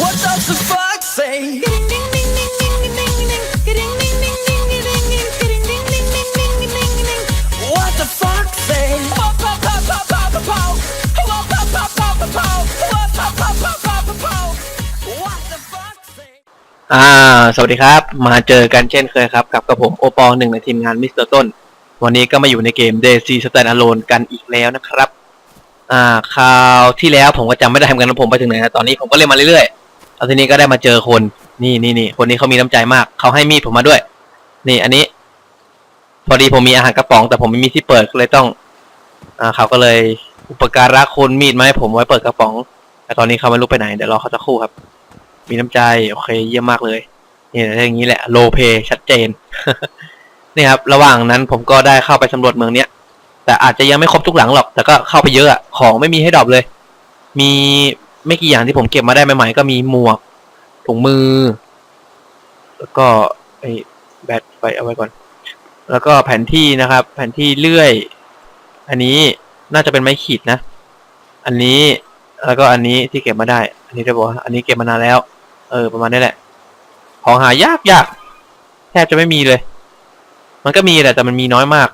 What does the fuck say? What the fuck say? What the fuck say? อ่า สวัสดีครับ มาเจอกันเช่นเคยครับกับกับผมโอปอหนึ่งในทีมงานมิสเตอร์ต้น วันนี้ก็มาอยู่ในเกม d a y Stand Alone กันอีกแล้วนะครับ อ่า คราวที่แล้วผมก็จำไม่ได้ทำกันว่าผมไปถึงไหนนะตอนนี้ผมก็เล่นมาเรื่อยๆ แล้วทีนี้ก็ได้มาเจอคน นี่นี่นี่คนนี้เขามีน้ำใจมากเขาให้มีดผมมาด้วย นี่ อันนี้ พอดีผมมีอาหารกระป๋อง แต่ผมไม่มีที่เปิดก็เลยต้อง อ่าเขาก็เลยอุปการะคนมีดมาให้ผมไว้เปิดกระป๋อง แต่ตอนนี้เขาไม่รู้ไปไหนเดี๋ยวรอเขาจะคู่ครับ มีน้ำใจโอเคเยี่ยมมากเลยนี่อย่างนี้แหละโลเพชัดเจนนี่ครับ ระหว่างนั้นผมก็ได้เข้าไปสำรวจเมืองเนี้ยแต่อาจจะยังไม่ครบทุกหลังหรอก แต่ก็เข้าไปเยอะอะของไม่มีให้ดรอปเลย มี ไม่กี่อย่างที่ผมเก็บมาได้ใหม่ๆก็มีหมวกถุงมือ แล้วก็ไอ้แบตไปเอาไว้ก่อน แล้วก็แผนที่นะครับ แผนที่เลื่อย อันนี้น่าจะเป็นไม้ขีดนะ อันนี้แล้วก็อันนี้ที่เก็บมาได้ อันนี้จะบอกอันนี้เก็บมานานแล้ว เออ ประมาณนี้แหละ ของหายากยากแทบจะไม่มีเลย มันก็มีแหละแต่มันมีน้อยมาก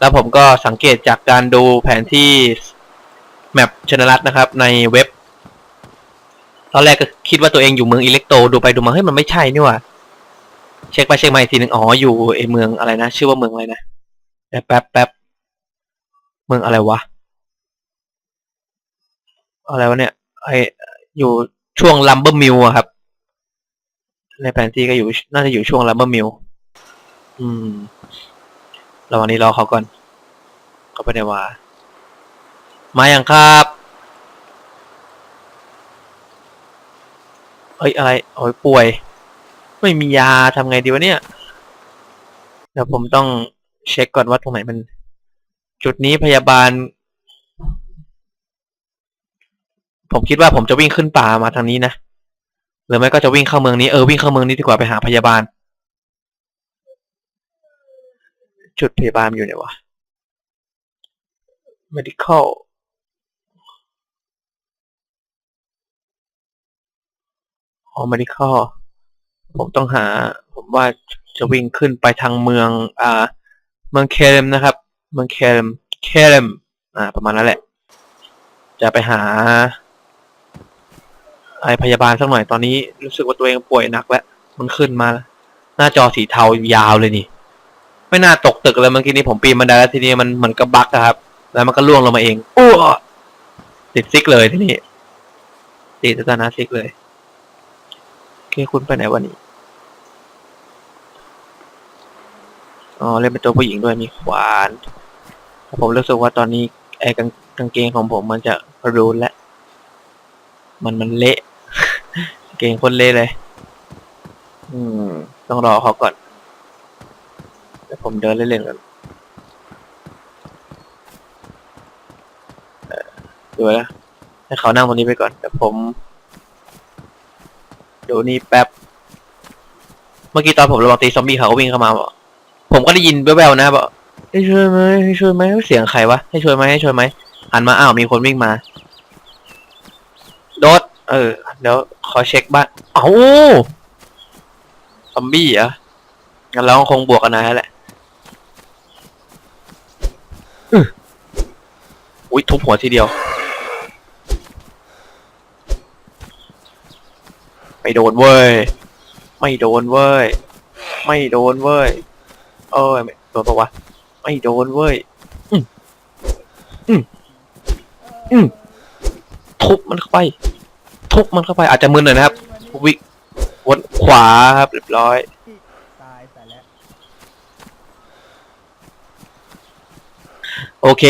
แล้วผมก็สังเกตจากการดูแผนที่แมปชนรัตนะครับ ในเว็บ ตอนแรกก็คิดว่าตัวเองอยู่เมืองอิเล็กโตดูไปดูมาเฮ้ยมันไม่ใช่นี่หว่าเช็คไปเช็คมาอีกทีหนึ่งอ๋ออยู่ไอเมืองอะไรนะชื่อว่าเมืองอะไรนะแป๊บแป๊บแป๊บเมืองอะไรวะอะไรวะเนี่ยไออยู่ช่วงลัมเบอร์มิลอะครับ ในแผนที่ก็อยู่น่าจะอยู่ช่วงลัมเบอร์มิลอืมระหว่างนี้รอเขาก่อนเขาไปไหนวะมาอย่างครับ เอ้ยอะไรโอ้ยป่วย ไม่มียาทำไงดีวะเนี่ย เดี๋ยวผมต้องเช็คก่อนว่าตรงไหนมัน จุดนี้พยาบาล ผมคิดว่าผมจะวิ่งขึ้นป่ามาทางนี้นะหรือไม่ก็จะวิ่งเข้าเมืองนี้เออวิ่งเข้าเมืองนี้ดีกว่าไปหาพยาบาล จุดพยาบาลอยู่ไหนวะ medical อ๋อ medical ผมต้องหา ผมว่าจะวิ่งขึ้นไปทางเมือง อ่า เมืองเคเลมนะครับ เมืองเคเลมเคเลมอ่า ประมาณนั้นแหละ จะไปหา ไอพยาบาลสักหน่อยตอนนี้ รู้สึกว่าตัวเองป่วยหนักแล้วมันขึ้นมา หน้าจอสีเทายาวเลยนี่ ไม่น่าตกตึกเลยเมื่อกี้นี้ผมปีนบันไดแล้วทีนี้มันเหมือนกับบั๊กอะครับ แล้วมันก็ล่วงลงมาเองอ้วติดซิกเลยทีนี้ติดสถานะซิกเลย เคคุณไปไหนวันนี้ อ๋อ เล่นเป็นตัวผู้หญิงด้วยมีขวาน ผมรู้สึกว่าตอนนี้ไอ้กางกางเกงของผมมันจะรูนแล้วมันมันเละ เกงคนเละเลย อืม ต้องรอเขาก่อนเดี๋ยวผมเดินเล่นๆกันเอ่อดูนะให้เขานั่งตรงนี้ไปก่อนเดี๋ยวผม ดูนี่แป๊บ เมื่อกี้ตอนผมระวังตีซอมบี้เขาก็วิ่งเข้ามาบอกผมก็ได้ยินแว่วๆนะบอกให้ช่วยไหมให้ช่วยไหมเสียงใครวะให้ช่วยไหมให้ช่วยไหมหันมาอ้าวมีคนวิ่งมา โดดเออเดี๋ยวขอเช็คบ้านเอ้าซอมบี้เหรองั้นเราก็คงบวกกันนะแหละอื้ออุ้ยทุบหัวทีเดียว ไม่ โดนเว้ย ไม่โดนเว้ย ไม่โดนเว้ย เอ้ยไม่โดนปะวะ ไม่โดนเว้ย อืมอืมอืมทุบมันเข้าไป ทุบมันเข้าไป อาจจะมึนหน่อยนะครับ วิวนขวาครับเรียบร้อยตายแต่แล้วโอเค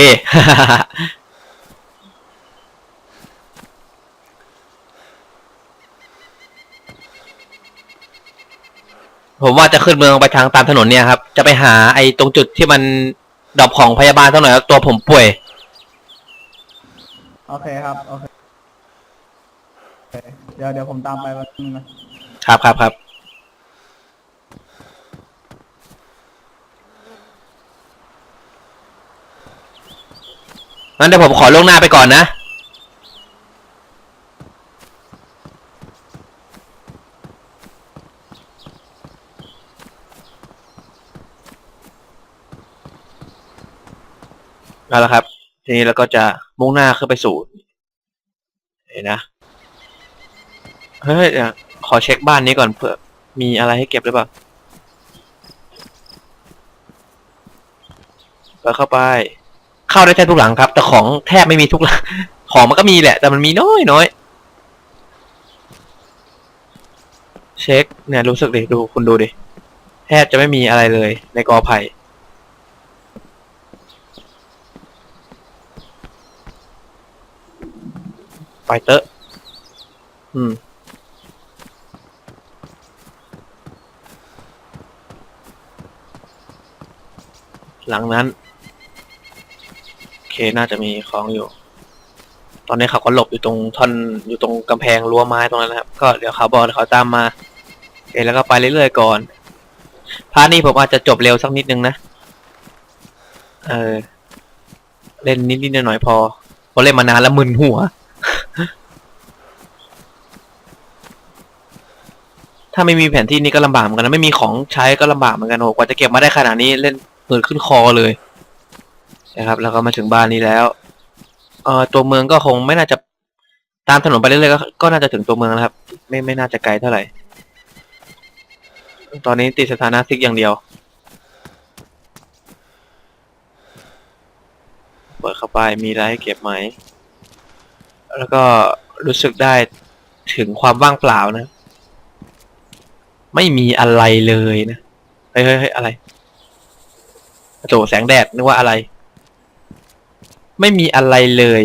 ผมว่าจะขึ้นเมืองไปทางตามถนนเนี่ยครับ จะไปหาไอ้ตรงจุดที่มันดรอปของพยาบาลสักหน่อยครับตัวผมป่วย โอเคครับ โอเคโอเค เดี๋ยวเดี๋ยวผมตามไปวันนึงนะ ครับครับครับ งั้นเดี๋ยวผมขอล่วงหน้าไปก่อนนะ เอาละครับ ทีนี้เราก็จะมุ่งหน้าขึ้นไปสู่เห็นนะ เฮ้ยเดี๋ยวขอเช็คบ้านนี้ก่อนเผื่อ มีอะไรให้เก็บหรือเปล่าเปิดเข้าไป เข้าได้แทบทุกหลังครับ แต่ของแทบไม่มีทุกหลัง ของมันก็มีแหละ แต่มันมีน้อยน้อย เช็ค เนี่ยรู้สึกดิ ดูคุณดูดิ แทบจะไม่มีอะไรเลยในกอไผ่ ไปเตอะอืม หลังนั้น โอเค น่าจะมีของอยู่ ตอนนี้เขาก็หลบอยู่ตรงท่อนอยู่ตรงกำแพงรั้วไม้ตรงนั้นนะครับ ก็เดี๋ยวเขาบอกเดี๋ยวเขาตามมาโอเคแล้วก็ไปเรื่อยๆก่อนพาร์ทนี้ผมอาจจะจบเร็วสักนิดนึงนะ เออ เล่นนิดๆหน่อยๆพอเพราะเล่นมานานแล้วมึนหัว ถ้าไม่มีแผนที่นี่ก็ลำบากเหมือนกันนะไม่มีของใช้ก็ลำบากเหมือนกันโอ้กว่าจะเก็บมาได้ขนาดนี้เล่นเปิดขึ้นคอเลยนะครับ แล้วก็มาถึงบ้านนี้แล้วเอ่อตัวเมืองก็คงไม่น่าจะตามถนนไปเรื่อยๆก็ก็น่าจะถึงตัวเมืองแล้วครับ ไม่ไม่น่าจะไกลเท่าไหร่ ตอนนี้ติดสถานะซิกอย่างเดียว เปิดเข้าไปมีอะไรให้เก็บไหม แล้วก็รู้สึกได้ถึงความว่างเปล่านะ ไม่มีอะไรเลยนะ เฮ้ยเฮ้ยเฮ้ยอะไรโอ้โหแสงแดดนึกว่าอะไร ไม่มีอะไรเลย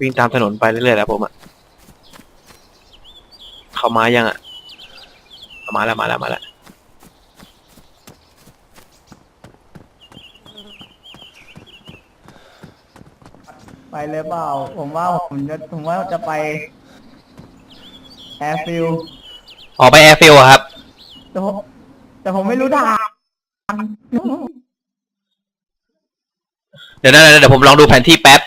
วิ่งตามถนนไปเรื่อยๆแล้วผมอะเขามายังอะเอามาแล้วมาแล้วมาแล้วไปเลยเปล่า ผมว่าผมจะผมว่าจะไป แอร์ฟิลออกไปแอร์ฟิลครับ แต่ผมแต่ผมไม่รู้ทางเดี๋ยวนะเดี๋ยวผมลองดูแผนที่แป๊บ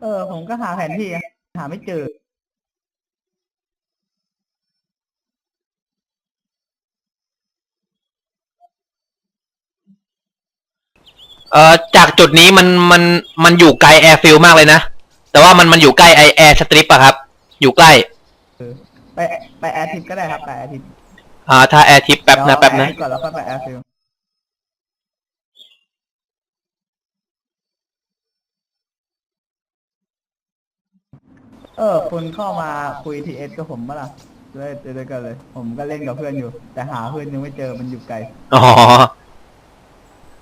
เออ ผมก็หาแผนที่อะหาไม่เจอ เอ่อ จากจุดนี้มันมันมันอยู่ไกลแอร์ฟิลมากเลยนะ แต่ว่ามันมันอยู่ใกล้ไอแอร์สตริปอะครับ อยู่ใกล้ ไปไปแอร์ทิปก็ได้ครับไปแอร์ทิปอ่า ถ้าแอร์ทิปแป๊บนะแป๊บนะ เดี๋ยวเอาแอร์ทิปก่อนแล้วก็ไปแอร์ฟิลเออ คุณเข้ามาคุยทีเอสกับผมเมื่อไหร่เลยเจอด้วยกันเลย ผมก็เล่นกับเพื่อนอยู่ แต่หาเพื่อนยังไม่เจอมันอยู่ไกล อ๋อ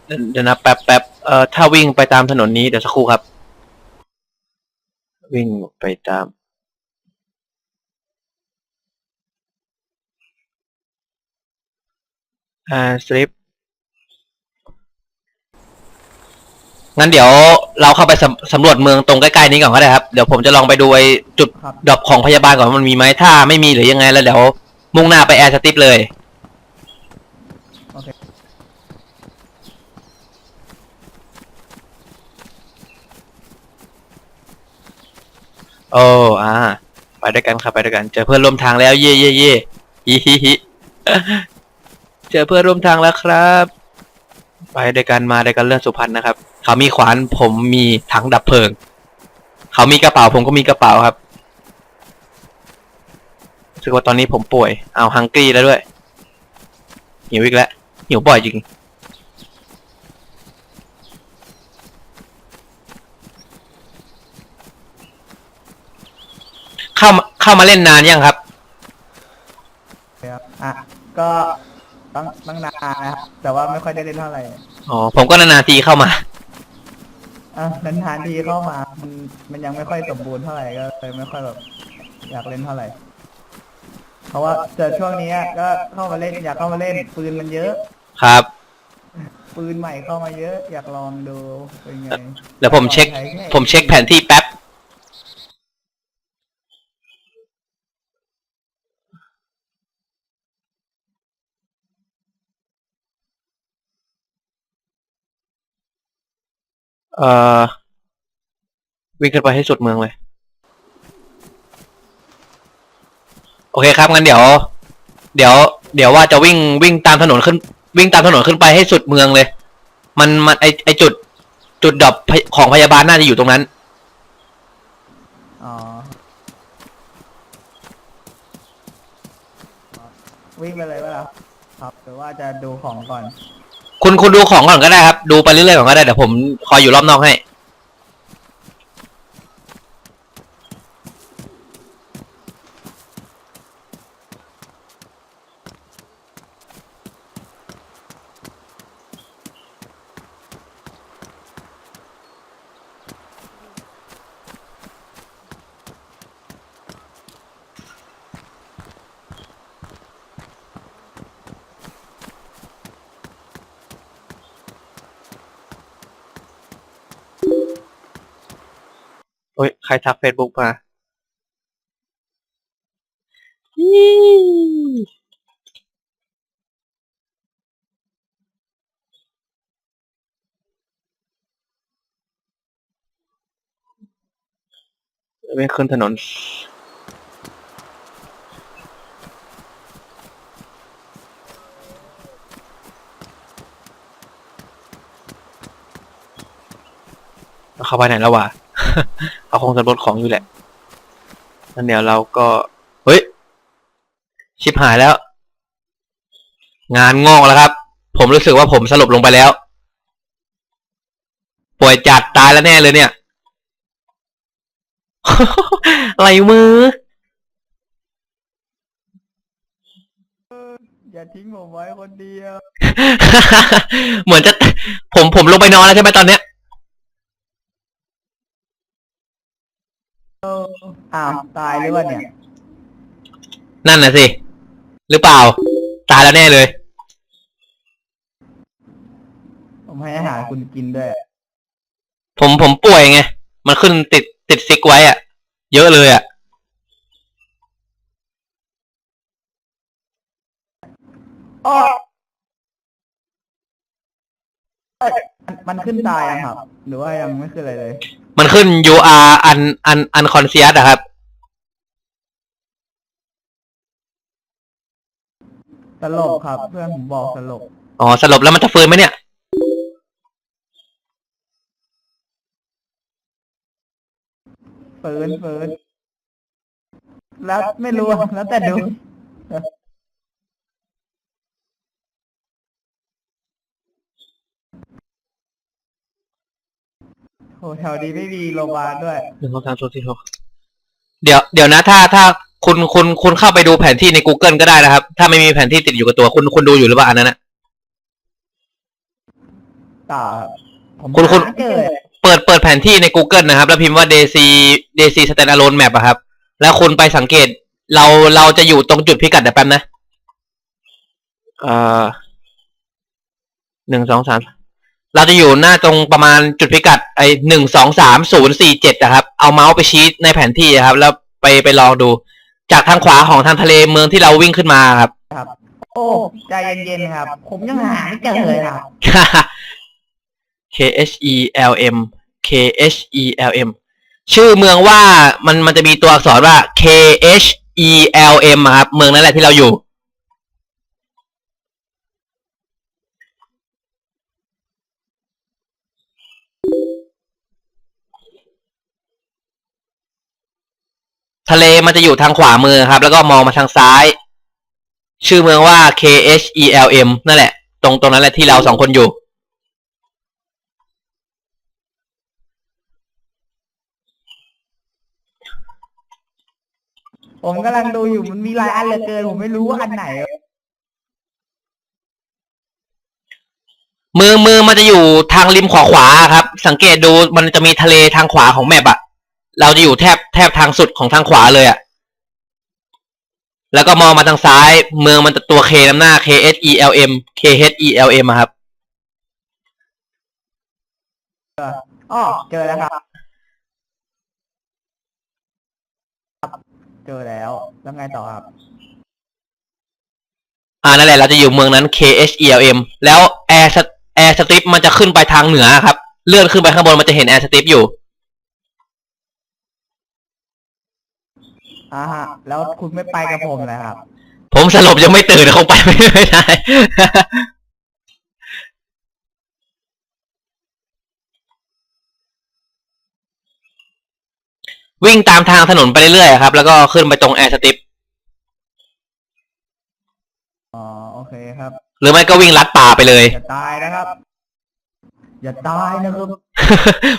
เดี๋ยวเดี๋ยวนะแป๊บแป๊บเอ่อถ้าวิ่งไปตามถนนนี้เดี๋ยวสักครู่ครับ วิ่งไปตาม อ่าสลิปงั้นเดี๋ยวเราเข้าไปสำสำรวจเมืองตรงใกล้ๆนี้ก่อนก็ได้ครับ เดี๋ยวผมจะลองไปดูไอ้จุดครับ ดรอปของพยาบาลก่อนว่ามันมีไหมถ้าไม่มีหรือยังไงแล้วเดี๋ยวมุ่งหน้าไปแอร์สติปเลย โอเค โอ้อ่า ไปด้วยกันครับไปด้วยกัน เจอเพื่อนร่วมทางแล้ว เย่เย่เย่ฮิฮิฮิ เจอเพื่อนร่วมทางแล้วครับ ไปด้วยกันมาด้วยกันเลือดสุพรรณนะครับ เขามีขวานผมมีถังดับเพลิง เขามีกระเป๋าผมก็มีกระเป๋าครับรู้สึกว่าตอนนี้ผมป่วยเอาฮังกี้แล้วด้วยหิวอีกแล้วหิวบ่อยจริง เข้ามาเข้ามาเล่นนานยังครับ ครับอะก็ ตั้งตั้งนานนะครับแต่ว่าไม่ค่อยได้เล่นเท่าไหร่อ๋อผมก็นานๆทีเข้ามา อะนานๆทีเข้ามา มันมันยังไม่ค่อยสมบูรณ์เท่าไหร่ก็เลยไม่ค่อยแบบอยากเล่นเท่าไหร่ เพราะว่าเจอช่วงนี้ก็เข้ามาเล่น อยากเข้ามาเล่น ปืนมันเยอะ ครับ ปืนใหม่เข้ามาเยอะ อยากลองดูเป็นไงเดี๋ยวผมเช็ค ใช้แผมเช็คแผนที่แป๊บ เอ่อวิ่งขึ้นไปให้สุดเมืองเลย โอเคครับงั้นเดี๋ยว เดี๋ยว เดี๋ยวว่าจะวิ่งวิ่งตามถนนขึ้น วิ่งตามถนนขึ้นไปให้สุดเมืองเลย มันมันไอไอจุด จุดดรอปของพยาบาลน่าจะอยู่ตรงนั้น อ๋อ วิ่งไปเลยว่าล่ะครับหรือว่าจะดูของก่อน คุณคุณดูของก่อนก็ได้ครับ ดูไปเรื่อยๆก่อนก็ได้เดี๋ยวผมคอยอยู่รอบนอกให้ โอ้ย ใครทักเฟซบุ๊กมาไม่ขึ้นถนนเข้าไปไหนแล้ววะ เขาคงสำรวจของอยู่แหละงั้นเดี๋ยวเราก็ เฮ้ย ชิบหายแล้ว งานงอกแล้วครับ ผมรู้สึกว่าผมสลบลงไปแล้ว ป่วยจัดตายแล้วแน่เลยเนี่ย อะไรมือ อย่าทิ้งผมไว้คนเดียว เหมือนจะ ผมผมลงไปนอนแล้วใช่ไหมตอนเนี้ย อ้าวตายหรือว่าเนี่ย นั่นน่ะสิ หรือเปล่า ตายแล้วแน่เลย ผมให้อาหารคุณกินด้วยผมผมป่วยไง มันขึ้นติดติดซิกไว้อะเยอะเลยอะอ้อเอ้ยมันมันขึ้นตายยังครับ หรือว่ายังไม่ขึ้นอะไรเลย มันขึ้น you are un un unconscious อะครับสลบครับ เพื่อนผมบอกสลบอ๋อ สลบแล้วมันจะฟื้นไหมเนี่ยฝืนฝืนแล้วไม่รู้อะแล้วแต่ดู โหแถวนี้ไม่มีโรงพยาบาลด้วย หนึ่งสองสามสี่หกเดี๋ยวเดี๋ยวนะ ถ้าถ้าคุณคุณคุณเข้าไปดูแผนที่ใน Google ก็ได้นะครับ ถ้าไม่มีแผนที่ติดอยู่กับตัวคุณคุณดูอยู่หรือเปล่าอันนั้นนะ ต่อครับผมคุณคุณ หาเจอเลยเปิดเปิดแผนที่ใน Google นะครับ แล้วพิมพ์ว่า DC DC Standalone Map อะครับ แล้วคุณไปสังเกตเราเราจะอยู่ตรงจุดพิกัดเดี๋ยวแป๊บนะเอ่อหนึ่งสองสาม เราจะอยู่หน้าตรงประมาณจุดพิกัดไอหนึ่งสองสามศูนย์สี่เจ็ดนะครับ เอาเมาส์ไปชี้ในแผนที่นะครับ แล้วไปไปลองดู จากทางขวาของทางทะเลเมืองที่เราวิ่งขึ้นมาครับ ครับ โอ้ใจเย็นๆครับ ผมยังหาไม่เจอเลยครับ K H E L M K H E L M ชื่อเมืองว่ามันมันจะมีตัวอักษรว่า K H E L M อะครับ เมืองนั่นแหละที่เราอยู่ ทะเลมันจะอยู่ทางขวามือครับ แล้วก็มองมาทางซ้าย ชื่อเมืองว่า K H E L M นั่นแหละ ตรงตรงนั้นแหละที่เราสองคนอยู่ ผมกำลังดูอยู่มันมีหลายอันเหลือเกิน ผมไม่รู้ว่าอันไหน มือมือมันจะอยู่ทางริมขวาขวาๆครับ สังเกตดูมันจะมีทะเลทางขวาของแมปอะ เราจะอยู่แทบแทบทางสุดของทางขวาเลยอะแล้วก็มองมาทางซ้าย เมืองมันจะตัว K นำหน้า K H E L M K H E L M อะครับอ๋อเจอแล้วครับ เจอแล้ว แล้วไงต่อครับ อ่านั่นแหละ เราจะอยู่เมืองนั้น K H E L M แล้วแอร์แอร์สตริปมันจะขึ้นไปทางเหนือครับ เลื่อนขึ้นไปข้างบนมันจะเห็นแอร์สตริปอยู่ อ่าฮะ แล้วคุณไม่ไปกับผมนะครับ ผมสลบยังไม่ตื่นเขาไปไม่ได้ วิ่งตามทางถนนไปเรื่อยๆครับ แล้วก็ขึ้นไปตรงแอร์สติปอ๋อโอเคครับ หรือไม่ก็วิ่งลัดป่าไปเลย อย่าตายนะครับ อย่าตายนะครับ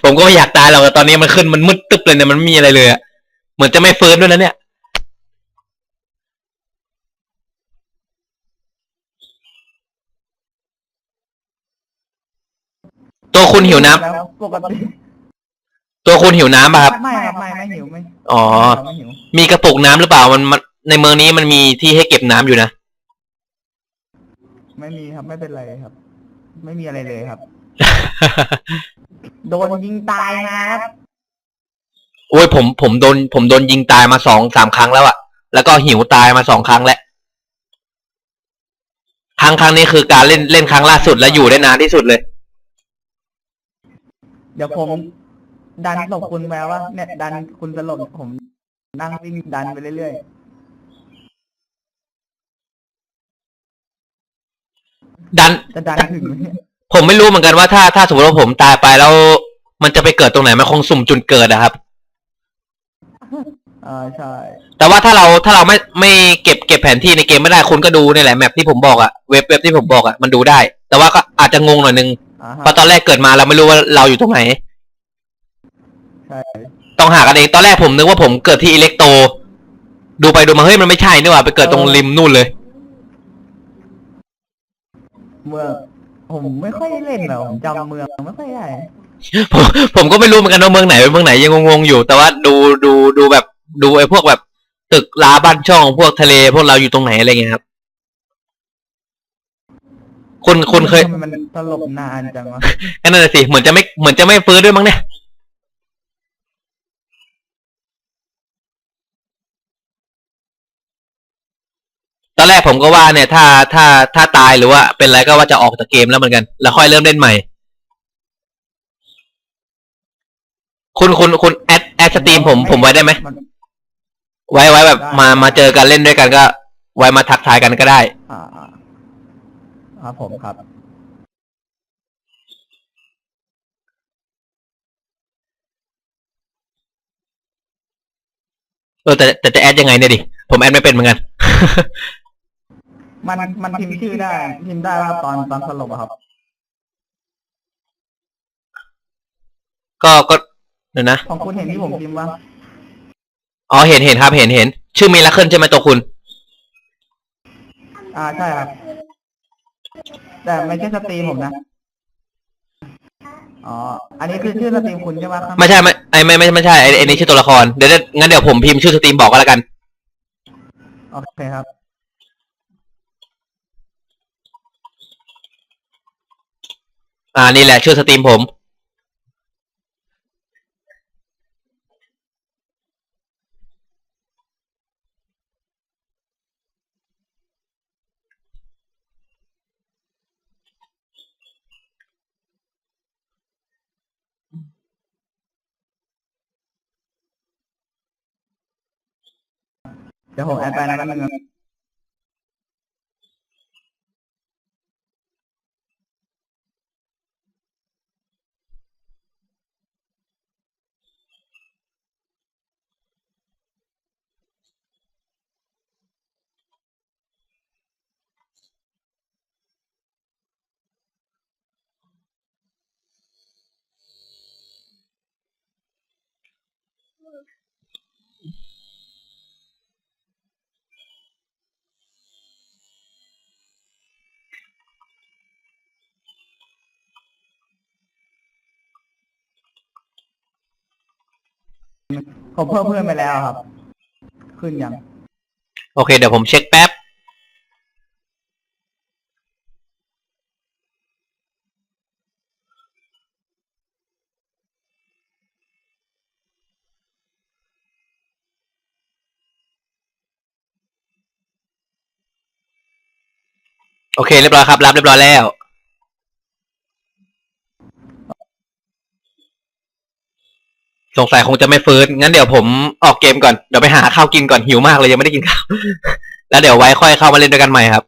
ผมก็ไม่อยากตายหรอกตอนนี้มันขึ้นมันมืดตึ๊บเลยเนี่ยมันมีอะไรเลยอะเหมือนจะไม่เฟิร์นด้วยนะเนี่ย ตัวคุณหิวน้ำแล้วปกติตัวคุณหิวน้ำป่ะครับ ไม่ครับไม่ไม่หิวไม่อ๋อ ไม่หิวมีกระปุกน้ำหรือเปล่ามันมันในเมืองนี้มันมีที่ให้เก็บน้ำอยู่นะ ไม่มีครับไม่เป็นไรครับ ไม่มีอะไรเลยครับ โดนยิงตายนะครับโอ้ยผมผมโดนผมโดนยิงตายมาสองสามครั้งแล้วอะแล้วก็หิวตายมาสองครั้งแล้วครั้งครั้งนี้คือการเล่นเล่นครั้งล่าสุดและอยู่ได้นานที่สุดเลย เดี๋ยวผม ดันหลบคุณแปลว่าเนี่ยดันคุณสลบผม นั่งวิ่งดันไปเรื่อยดัน ๆจะดันถึงไหมเนี่ยผมไม่รู้เหมือนกันว่าถ้าถ้าสมมติว่าผมตายไปแล้วมันจะไปเกิดตรงไหนมันคงสุ่มจุดเกิดอะครับ อ่าใช่ แต่ว่าถ้าเราถ้าเราไม่ไม่เก็บเก็บแผนที่ในเกมไม่ได้คุณก็ดูนี่แหละแมปที่ผมบอกอะเว็บเว็บที่ผมบอกอะมันดูได้ แต่ว่าก็อาจจะงงหน่อยนึง อ่าฮะเพราะตอนแรกเกิดมาเราไม่รู้ว่าเราอยู่ตรงไหน ใช่ต้องหากันเอง ตอนแรกผมนึกว่าผมเกิดที่อิเล็กโต ดูไปดูมาเฮ้ยมันไม่ใช่นี่หว่าไปเกิดตรงริมนู่นเลย เมืองผมไม่ค่อยได้เล่นหรอกผมจำเมืองไม่ค่อยได้ผมผมก็ไม่รู้เหมือนกันว่าเมืองไหนเป็นเมืองไหนยังงงๆอยู่ แต่ว่าดูดูดูแบบดูไอ้พวกแบบ ตึกล้าบ้านช่องพวกทะเลพวกเราอยู่ตรงไหนอะไรเงี้ยครับ คุณคุณเคยทำไมมันตลบนานจังวะก็นั่นนะสิเหมือนจะไม่เหมือนจะไม่ฟื้นด้วยมั้งเนี่ย ตอนแรกผมก็ว่าเนี่ย ถ้าถ้าถ้าตายหรือว่า เป็นอะไรก็ว่าจะออกจากเกมแล้วเหมือนกัน แล้วค่อยเริ่มเล่นใหม่ คุณคุณคุณแอดแอดสตรีมผมผมไว้ได้ไหม น ไว้ไว้แบบได้มามาเจอกันเล่นด้วยกันก็ ไว้มาทักทายกันก็ได้ อ่าอ่า ครับผมครับ เออแต่แต่จะแอดยังไงเนี่ยดิ ผมแอดไม่เป็นเหมือนกัน มันมันพิมพ์ชื่อได้ พิมพ์ได้ครับตอนตอนสลบอะครับ ก็ก็เดี๋ยวนะ ของคุณเห็นที่ผมพิมพ์ว่าอ๋อเห็นเห็นครับ เห็นเห็น ชื่อมีลักเคิลใช่ไหมตัวคุณ อ่าใช่ครับ แต่ไม่ใช่สตรีมผมนะ อ๋อ อันนี้คือชื่อสตรีมคุณใช่ไหมครับไม่ใช่ไม่ไอไม่ไม่ไม่ใช่ไอไอนี่ชื่อตัวละครเดี๋ยวเดี๋ยวงั้นเดี๋ยวผมพิมพ์ชื่อสตรีมบอกก็แล้วกัน โอเคครับ อ่านี่แหละชื่อสตรีมผม เดี๋ยวผมแอ ผมเพิ่มเพื่อนไปแล้วครับ ขึ้นยังโอเค เดี๋ยวผมเช็คแป๊บ โอเค เรียบร้อยครับ รับเรียบร้อยแล้ว สงสัยคงจะไม่ฟื้น งั้นเดี๋ยวผมออกเกมก่อน เดี๋ยวไปหาข้าวกินก่อนหิวมากเลยยังไม่ได้กินข้าว แล้วเดี๋ยวไว้ค่อยเข้ามาเล่นด้วยกันใหม่ครับ